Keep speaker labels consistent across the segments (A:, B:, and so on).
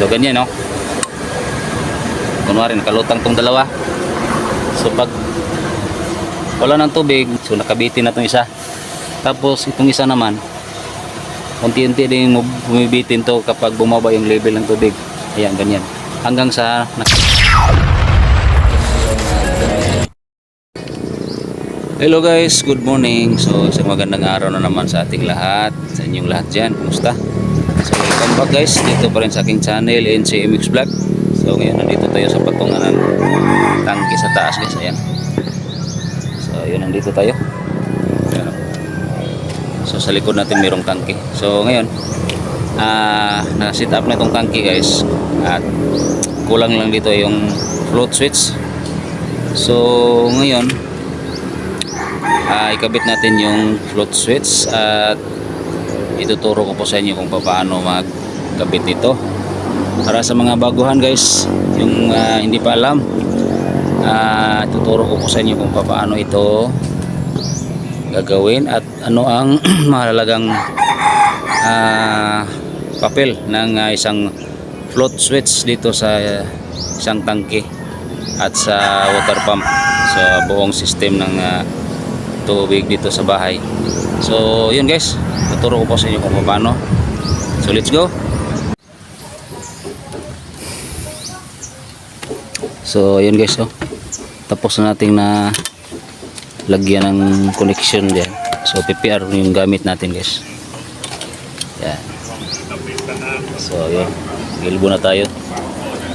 A: So ganyan no. Kunwari nakalutang tong dalawa. So pag wala ng tubig, so nakabitin na tong isa. Tapos itong isa naman, unti-unti din bumibitin to kapag bumaba yung level ng tubig. Ayan, ganyan. Hanggang sa Hello guys, good morning. So isang magandang araw na naman sa ating lahat, sa inyong lahat dyan. Kumusta? Back guys, dito pa rin sa aking channel, NCMX Vlog. So ngayon nandito tayo sa patungan ng tangke sa taas guys, ayan. So yun, nandito tayo. Ayan. So sa likod natin mayroong tangke. So ngayon, ah na-set up na itong tangke guys. At kulang lang dito yung float switch. So ngayon, Ah, ikabit natin yung float switch at ituturo ko po sa inyo kung paano magkabit nito para sa mga baguhan guys yung ah, hindi pa alam ah, ituturo ko po sa inyo kung paano ito gagawin at ano ang mahalagang ah, papel ng ah, isang float switch dito sa isang tangke at sa water pump sa buong system ng ah, tubig dito sa bahay. So, yun guys. Tuturo ko po sa inyo kung paano. So, let's go. So, yun guys. Oh. Tapos na nating na lagyan ng connection diyan. So, PPR yung gamit natin guys. Yan. So, yun. Gilbo na tayo.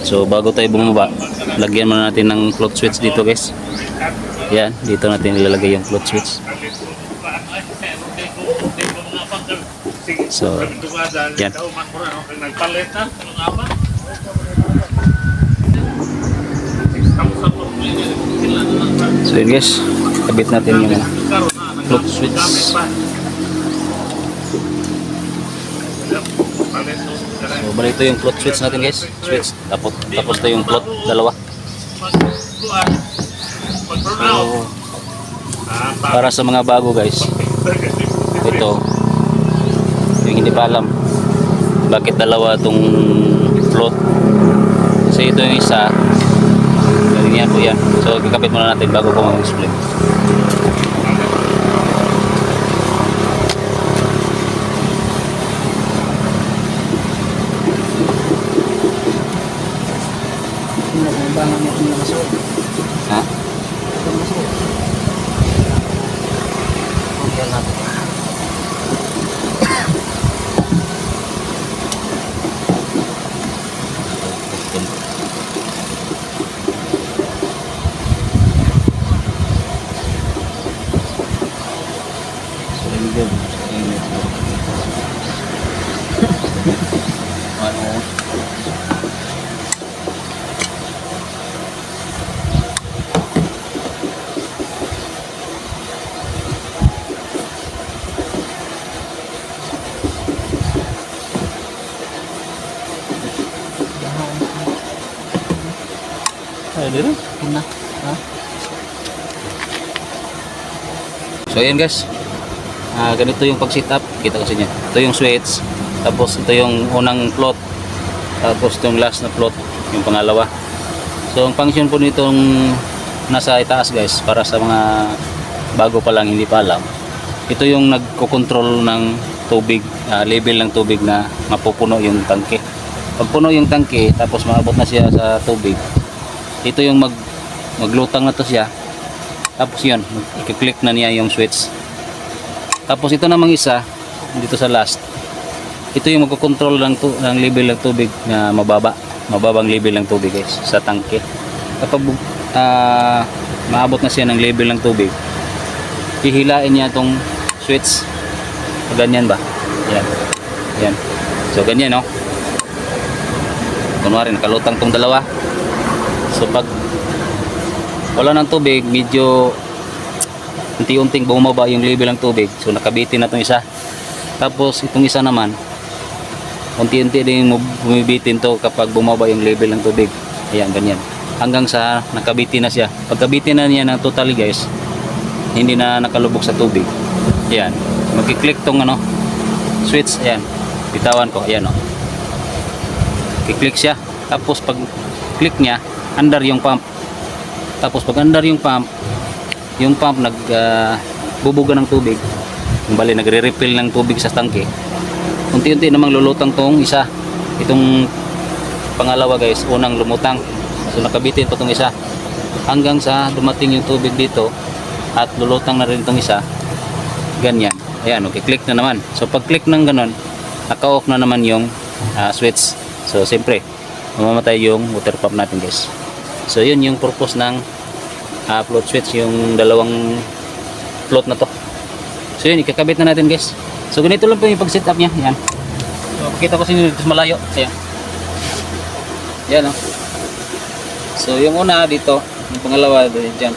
A: So, bago tayo bumaba, lagyan muna natin ng float switch dito guys. Yan, dito natin ilalagay yung float switch. So, yan. So yun guys, kabit natin yung ano, float switch. So bali ito yung float switch natin guys. Switch. Tapos, tapos ito yung float, dalawa. So, para sa mga bago guys, ito, yung hindi pa alam, bakit dalawa itong float. Kasi ito yung isa, po yan. So, kakapit muna natin bago ko mag-explain. Ha? Ano? Ay, di rin. Na. Ha? So, ayan guys. Ah, ganito yung pag-sit up. Kita kasi niya. Ito yung switch. Tapos, ito yung unang float. Tapos, yung last na float. Yung pangalawa. So, ang function po nitong nasa itaas guys, para sa mga bago pa lang, hindi pa alam. Ito yung nagko-control ng tubig, ah, level ng tubig na mapupuno yung tangke. Pag puno yung tangke, tapos maabot na siya sa tubig, ito yung mag maglutang na to siya. Tapos yun i-click na niya yung switch. Tapos ito namang isa dito sa last. Ito yung magkocontrol ng, ng level ng tubig na mababa. Mababang level ng tubig guys sa tangke. Kapag ah, maabot na siya ng level ng tubig hihilain niya tong switch. Ganyan ba? Yan yan so ganyan no kunwari nakalutang tong dalawa So pag wala ng tubig, medyo unti-unting bumaba yung level ng tubig. So nakabitin na itong isa. Tapos itong isa naman, unti-unti din bumibitin to kapag bumaba yung level ng tubig. Ayan, ganyan. Hanggang sa nakabitin na siya. Pagkabitin na niya ng totally guys, hindi na nakalubog sa tubig. Ayan. Magkiklik tong ano, switch. Ayan. Bitawan ko. Ayan o. kiklik siya tapos pag click niya under yung pump. Tapos pag under yung pump yung pump nag ah, bubuga ng tubig. Bali nagre-refill ng tubig sa tangke. Unti-unti namang lulutang tong isa. Itong pangalawa guys unang lumutang. So nakabitin pa tong isa. Hanggang sa dumating yung tubig dito at lulutang na rin tong isa ganyan. Ayan okay click na naman. So pag click ng ganon naka-off na naman yung ah, switch. So siyempre mamamatay yung water pump natin guys so yun yung purpose ng ah, float switch yung dalawang float na to. So yun ikakabit na natin guys. So ganito lang po yung pag setup niya. Yan so pakita ko sa inyo dito malayo. Ayan. Yan oh. So yung una dito yung pangalawa dyan.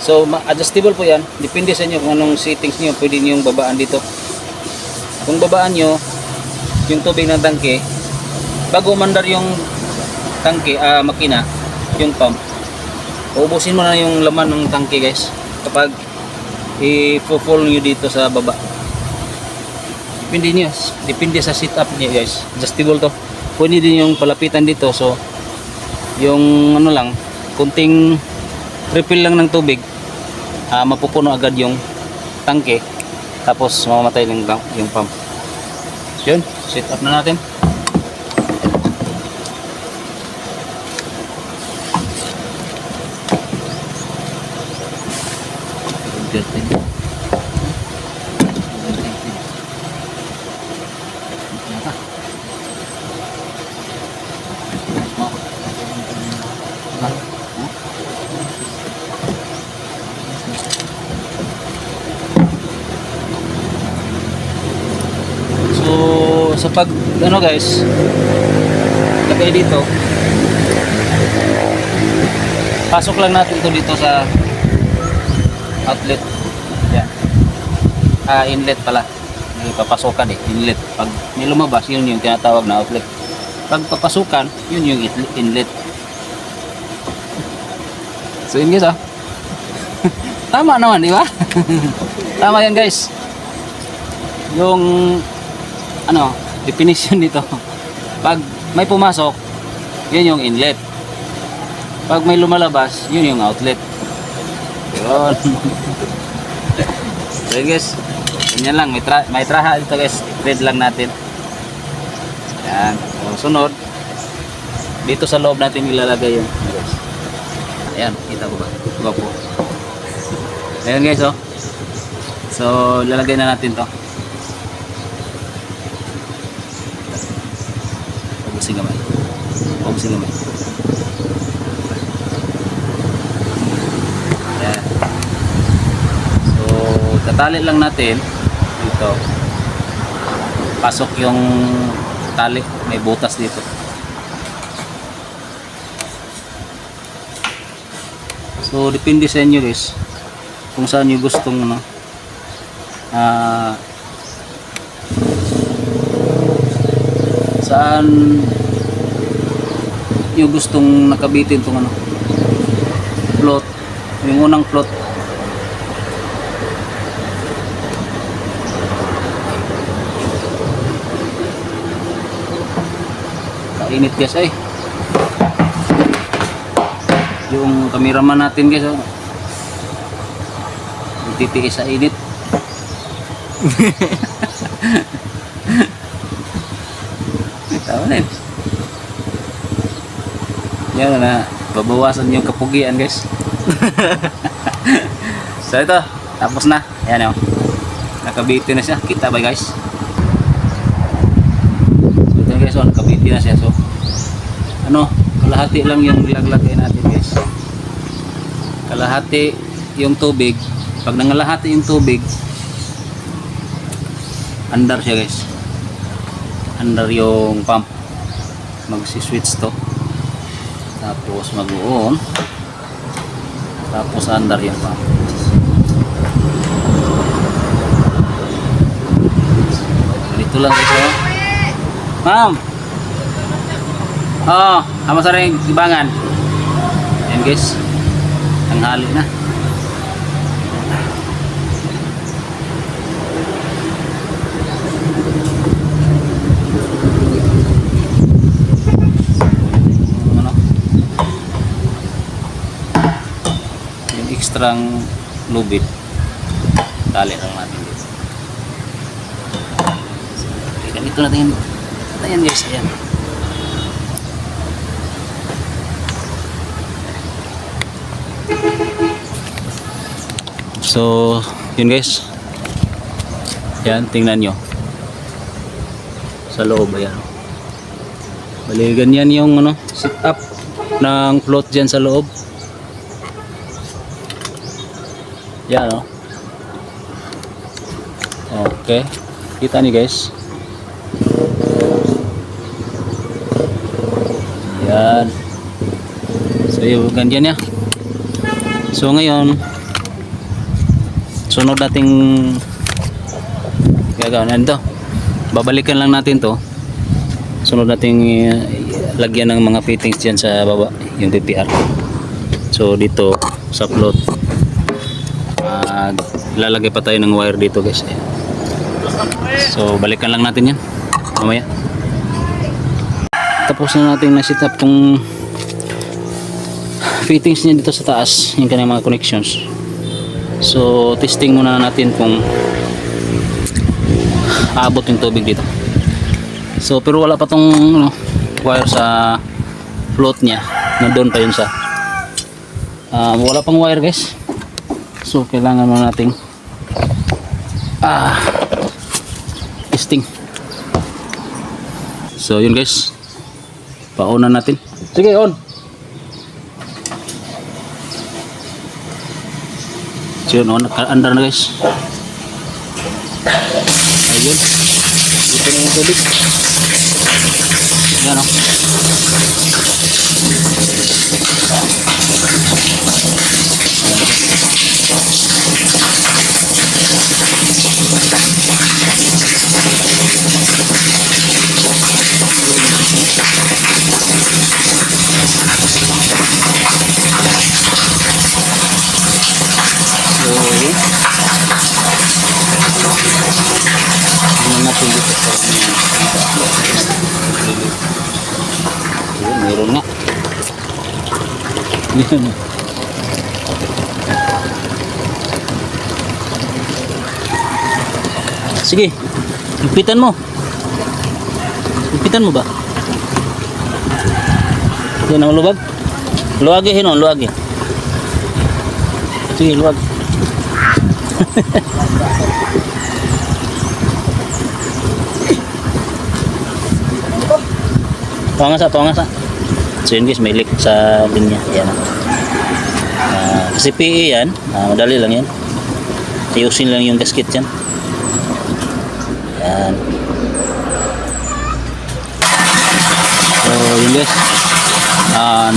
A: So adjustable po yan. Depende sa inyo kung anong settings niyo pwede niyo yung babaan dito. Kung babaan nyo yung tubig ng tangke bago umandar yung tangke ah makina yung pump uubusin mo na yung laman ng tangke guys. Kapag i-full nyo dito sa baba. Depende nyo depende sa setup niya guys. Adjustable to. Pwede din yung palapitan dito. So yung ano lang kunting refill lang ng tubig ah, mapupuno agad yung tangke. Tapos mamamatay ng yung pump. Yun set up na natin So, sa pag, ano guys, lagay dito, pasok lang natin to dito sa outlet. Yan. Ah, inlet pala. May papasokan eh, inlet. Pag may lumabas, yun yung tinatawag na outlet. Pag papasukan, yun yung inlet. So, yun guys ah. Tama naman, di ba? Tama yan guys. Yung ano, definition dito. Pag may pumasok, yun yung inlet. Pag may lumalabas, yun yung outlet. Yun. so yun guys, ganyan lang. May, tra may traha dito guys. Thread lang natin. Yan. So, sunod, dito sa loob natin ilalagay ano guys. Ayan, kita ko ba? Diba po? Ayan guys, oh. So, lalagay na natin to. Ubusin gamay. Ubusin gamay. Ayan. So, tatali lang natin dito. Pasok yung tali. May butas dito. So, depende sa inyo guys. Kung saan nyo gustong ano, ah saan yung gustong nakabitin tong ano? Float yung unang float kainit guys ay. Yung cameraman natin guys oh. titiis sa init Na yun. Yan na, babawasan yung kapugian guys. so ito, tapos na. Yan o. Nakabiti na siya. Kita ba guys? So ito guys, oh, nakabiti na siya. So, ano, kalahati lang yung nilaglagay natin guys. Kalahati yung tubig. Pag nangalahati yung tubig, andar siya guys under yung pump magsi-switch to. Tapos mag-on tapos under yung pump. Dito lang oh. ma'am! Oh ama sa rin ibangan? Yan guys. Tanghali na ekstrang lubid, tali lang natin dito. So, ganito natin yan. Ayan guys, ayan. So, yun guys. Yan, tingnan nyo. Sa loob, ayan. Bali, ganyan yung ano, sit up ng float dyan sa loob. Yan, oh. Okay. Kita ni guys. Yan. So, yung ganyan niya. So, ngayon, sunod nating gagawin nito babalikan lang natin to sunod nating uh, lagyan ng mga fittings dyan sa baba yung PPR so dito sa uh, lalagay pa tayo ng wire dito guys so balikan lang natin yan mamaya tapos na natin na set up tong fittings niya dito sa taas yung kanyang mga connections So, testing muna natin kung aabot yung tubig dito. So, pero wala pa tong ano, wire sa float niya. Nandun pa yun sa ah, wala pang wire guys. So, kailangan muna nating ah, testing. So, yun guys. Pauna natin. Sige, on. So yun, oh, naka-under na guys. Ayun. Dito na yung tubig. Yan oh. So, Ayun, meron nga. Yan. Sige, higpitan mo. Higpitan mo ba? Yan ang luwag. Luwagi, hinon, luwagi. Sige, luwag. Tuwangan sa, tuwangan sa. So yun guys, may leak sa linya. Yan. Ah, kasi PE yan, ah, madali lang yan. Ayusin lang yung gasket yan. Yan. So yun guys. Ah,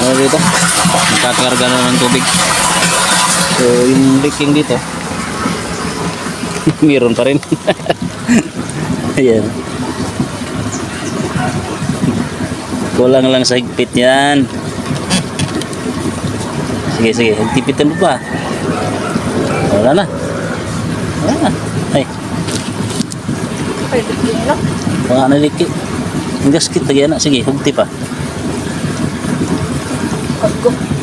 A: ano dito? Nagkakarga na ng tubig. So yung leaking dito, meron pa rin. Ayan. Kulang lang sa higpit yan. Sige, sige. Higpitan mo pa. Wala na. Wala na. Ay,
B: no?
A: mga naliki. Ang gasket lagi na. Sige, hugti pa.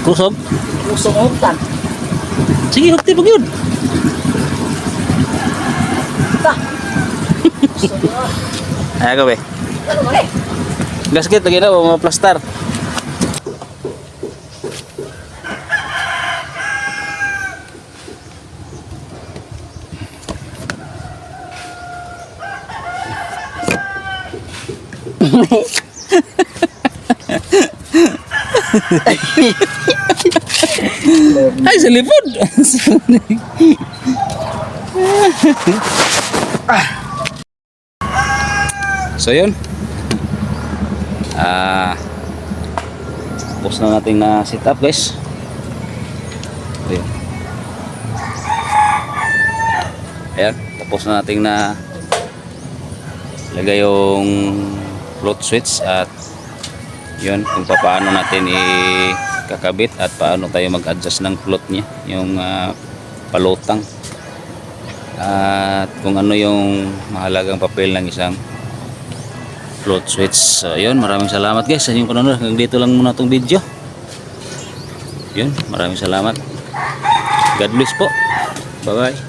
A: Kusog.
B: usong utan.
A: Sige, hugti pag yun.
B: Ta. Usong mo.
A: Ay, gabi.
B: Ano mo eh?
A: Gasket lagi na. Mga plastar. Ay, sa lipod. so, yun. Ah, tapos na natin na sit up, guys. Ayun. Ayan, tapos na natin na lagay yung float switch at yun kung paano natin i-kakabit at paano tayo mag-adjust ng float niya yung ah, palutang at kung ano yung mahalagang papel ng isang float switch so yun maraming salamat guys sa inyong panonood hanggang dito lang muna itong video Yun, maraming salamat. God bless po. Bye-bye.